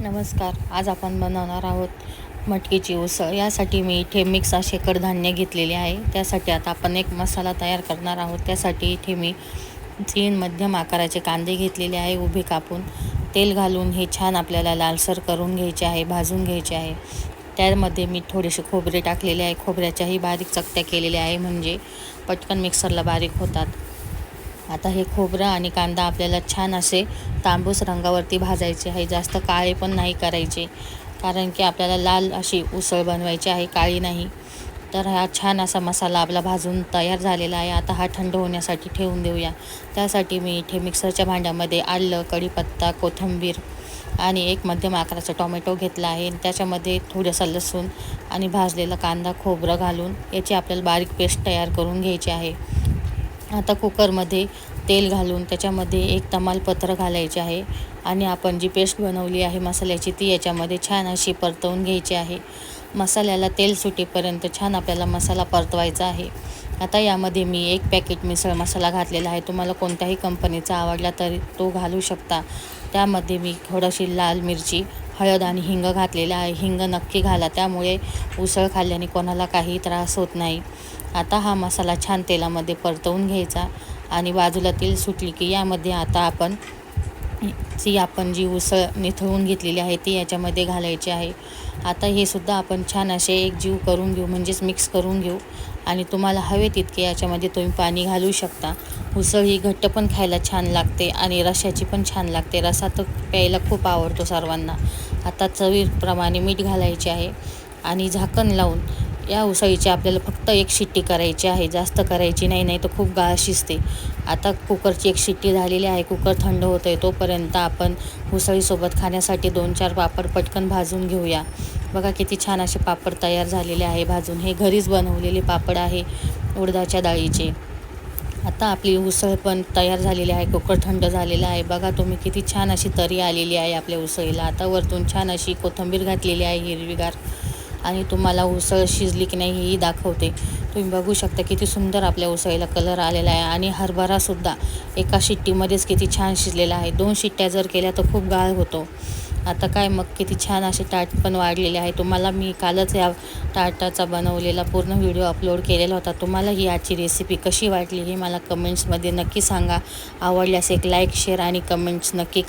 नमस्कार आज आपण बनवणार आहोत मटकीची उसळ. यासाठी मी इथे मिक्स असे कडधान्य घेतलेले आहे. त्यासाठी आता आपण एक मसाला तयार करणार आहोत. त्यासाठी इथे मी तीन मध्यम आकाराचे कांदे घेतलेले आहे उभे कापून. तेल घालून हे छान आपल्याला लालसर करून घ्यायचे आहे भाजून घ्यायचे आहे. त्यामध्ये मी थोडेसे खोबरे टाकलेले आहे. खोबऱ्याच्याही बारीक चकत्या केलेल्या आहे म्हणजे पटकन मिक्सरला बारीक होतात. आता हे खोबरं आणि कांदा आपल्याला छान असे तांबूस रंगावरती भाजायचे आहे. जास्त काळे पण नाही करायचे कारण की आपल्याला लाल अशी उसळ बनवायची आहे काळी नाही. तर हा छान असा मसाला आपला भाजून तयार झालेला आहे. आता हा थंड होण्यासाठी ठेवून देऊया. त्यासाठी मी इथे मिक्सरच्या भांड्यामध्ये आलं कढीपत्ता कोथिंबीर आणि एक मध्यम आकाराचा टोमॅटो घेतला आहे. त्याच्यामध्ये थोडंसं लसूण आणि भाजलेला कांदा खोबरं घालून याची आपल्याला बारीक पेस्ट तयार करून घ्यायची आहे. आता कुकरमध्ये तेल घालून त्याच्यामध्ये एक तमालपत्र घालायचे आहे आणि आपण जी पेस्ट बनवली आहे मसाल्याची ती याच्यामध्ये छान अशी परतवून घ्यायची आहे. मसाल्याला तेल सुटेपर्यंत छान आपल्याला मसाला परतवायचा आहे. आता यामध्ये मी एक पॅकेट मिसळ मसाला घातलेला आहे. तुम्हाला कोणत्याही कंपनीचा आवडला तरी तो घालू शकता. त्यामध्ये मी थोडीशी लाल मिरची हळद आणि हिंग घातलेलं आहे. हिंग नक्की घाला. त्यामुळे उसळ खाल्ल्याने कोणाला काही त्रास होत नाही. आता हा मसाला छान तेलामध्ये परतवून घ्यायचा आणि बाजूला तेल सुटली की यामध्ये आता आपण जी आपण जी उसळ निथळून घेतलेली आहे ती याच्यामध्ये घालायची आहे. आता हे सुद्धा आपण छान असे एक जीव करून घेऊ म्हणजेच मिक्स करून घेऊ आणि तुम्हाला हवे तितके याच्यामध्ये तुम्ही पाणी घालू शकता. उसळ ही घट्ट पण खायला छान लागते आणि रशाची पण छान लागते. रसा तर प्यायला खूप आवडतो सर्वांना. आता चवीप्रमाणे मीठ घालायचे आहे आणि झाकण लावून या उसळीची आपल्याला फक्त एक शिट्टी करायची आहे. जास्त करायची नाही नाही तर खूप गाळ शिजते. आता कुकरची एक शिट्टी झालेली आहे. कुकर थंड होत आहे तोपर्यंत आपण उसळीसोबत खाण्यासाठी दोन चार पापड पटकन भाजून घेऊया. बघा किती छान असे पापड तयार झालेले आहे. भाजून हे घरीच बनवलेले पापड आहे उडदाच्या डाळीचे. आता आपली उसळ पण तयार झालेली आहे कुकर थंड झालेला आहे. बघा तुम्ही किती छान अशी तरी आलेली आहे आपल्या उसळीला. आता वरतून छान अशी कोथिंबीर घातलेली आहे हिरवीगार आणि तुम्हाला उसळ शिजली की नाही हेही दाखवते. तुम्ही बघू शकता किती सुंदर आपल्या उसळीला कलर आलेला आहे आणि हरभरासुद्धा एका शिट्टीमध्येच किती छान शिजलेला आहे. दोन शिट्ट्या जर केल्या तर खूप गाळ होतो. आता काय मग किती छान असे टाट पण वाढलेले आहे. तुम्हाला मी कालच या टाटाचा बनवलेला पूर्ण व्हिडिओ अपलोड केलेला होता. तुम्हाला ही आजची रेसिपी कशी वाटली हे मला कमेंट्समध्ये नक्की सांगा. आवडल्यास एक लाईक शेअर आणि कमेंट्स नक्की